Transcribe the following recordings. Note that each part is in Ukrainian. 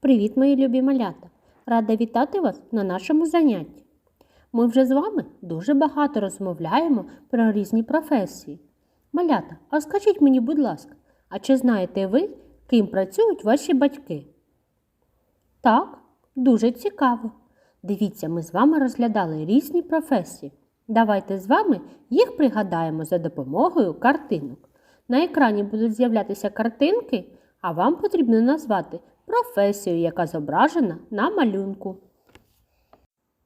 Привіт, мої любі малята! Рада вітати вас на нашому занятті. Ми вже з вами дуже багато розмовляємо про різні професії. Малята, а скажіть мені, будь ласка, а чи знаєте ви, ким працюють ваші батьки? Так, дуже цікаво. Дивіться, ми з вами розглядали різні професії. Давайте з вами їх пригадаємо за допомогою картинок. На екрані будуть з'являтися картинки, а вам потрібно назвати професію, яка зображена на малюнку.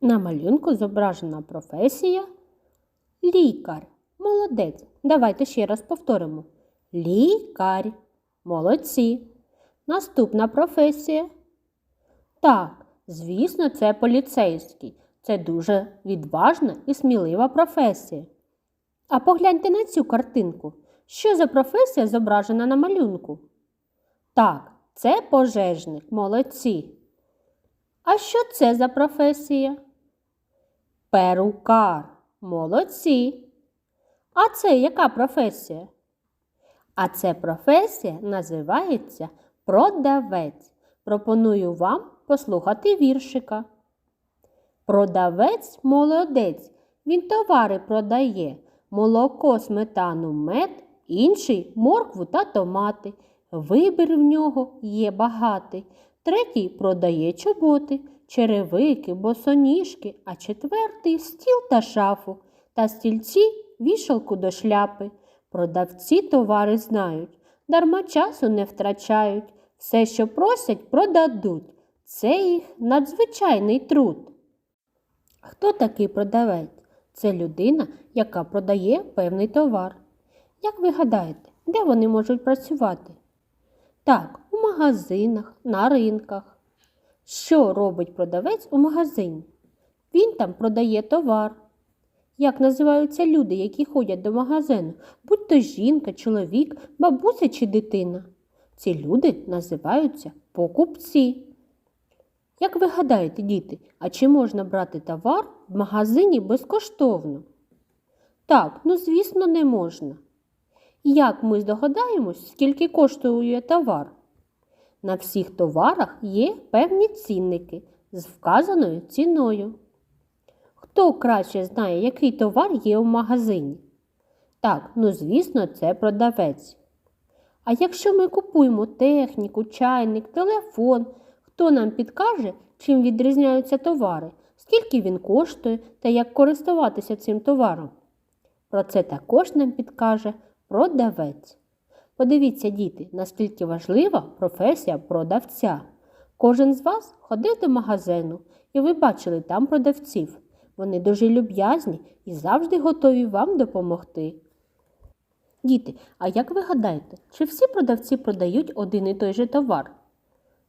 На малюнку зображена професія лікар. Молодець. Давайте ще раз повторимо. Лікар. Молодці. Наступна професія. Так, звісно, це поліцейський. Це дуже відважна і смілива професія. А погляньте на цю картинку. Що за професія зображена на малюнку? Так, це пожежник, молодці. А що це за професія? Перукар, молодці. А це яка професія? А це професія називається продавець. Пропоную вам послухати віршика. Продавець молодець, він товари продає, молоко, сметану, мед, інший моркву та томати. Вибір в нього є багатий. Третій продає чоботи, черевики, босоніжки, а четвертий стіл та шафу, та стільці вішалку до шляпи. Продавці товари знають, дарма часу не втрачають. Все, що просять, продадуть. Це їх надзвичайний труд. Хто такий продавець? Це людина, яка продає певний товар. Як ви гадаєте, де вони можуть працювати? Так, у магазинах, на ринках. Що робить продавець у магазині? Він там продає товар. Як називаються люди, які ходять до магазину, будь то жінка, чоловік, бабуся чи дитина? Ці люди називаються покупці. Як ви гадаєте, діти, а чи можна брати товар в магазині безкоштовно? Так, ну звісно, не можна. Як ми здогадаємось, скільки коштує товар? На всіх товарах є певні цінники з вказаною ціною. Хто краще знає, який товар є в магазині? Так, ну звісно, це продавець. А якщо ми купуємо техніку, чайник, телефон, хто нам підкаже, чим відрізняються товари, скільки він коштує та як користуватися цим товаром? Про це також нам підкаже продавець. Подивіться, діти, наскільки важлива професія продавця. Кожен з вас ходив до магазину, і ви бачили там продавців. Вони дуже люб'язні і завжди готові вам допомогти. Діти, а як ви гадаєте, чи всі продавці продають один і той же товар?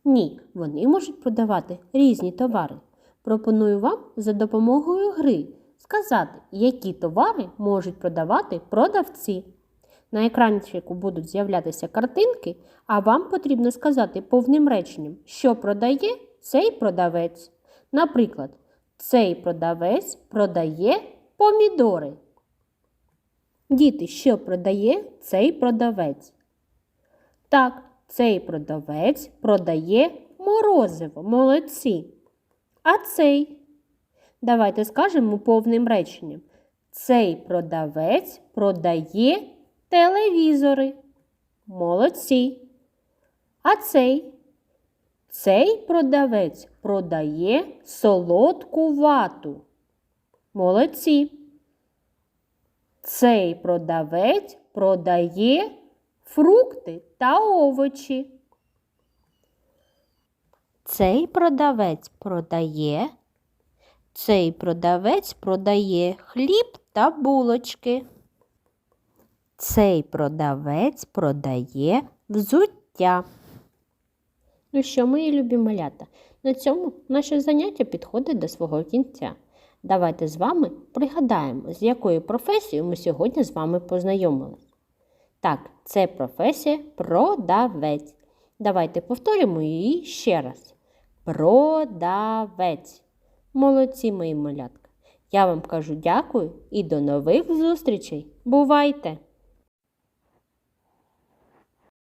Ні, вони можуть продавати різні товари. Пропоную вам за допомогою гри сказати, які товари можуть продавати продавці. На екранчику будуть з'являтися картинки, а вам потрібно сказати повним реченням, що продає цей продавець. Наприклад, цей продавець продає помідори. Діти, що продає цей продавець? Так, цей продавець продає морозиво, молодці. А цей? Давайте скажемо повним реченням. Цей продавець продає телевізори. Молодці. А цей? Цей продавець продає солодку вату. Молодці. Цей продавець продає фрукти та овочі. Цей продавець продає. Цей продавець продає хліб та булочки. Цей продавець продає взуття. Ну що, мої любі малята, на цьому наше заняття підходить до свого кінця. Давайте з вами пригадаємо, з якою професією ми сьогодні з вами познайомилися. Так, це професія продавець. Давайте повторимо її ще раз. Продавець. Молодці, мої малятка. Я вам кажу дякую і до нових зустрічей. Бувайте!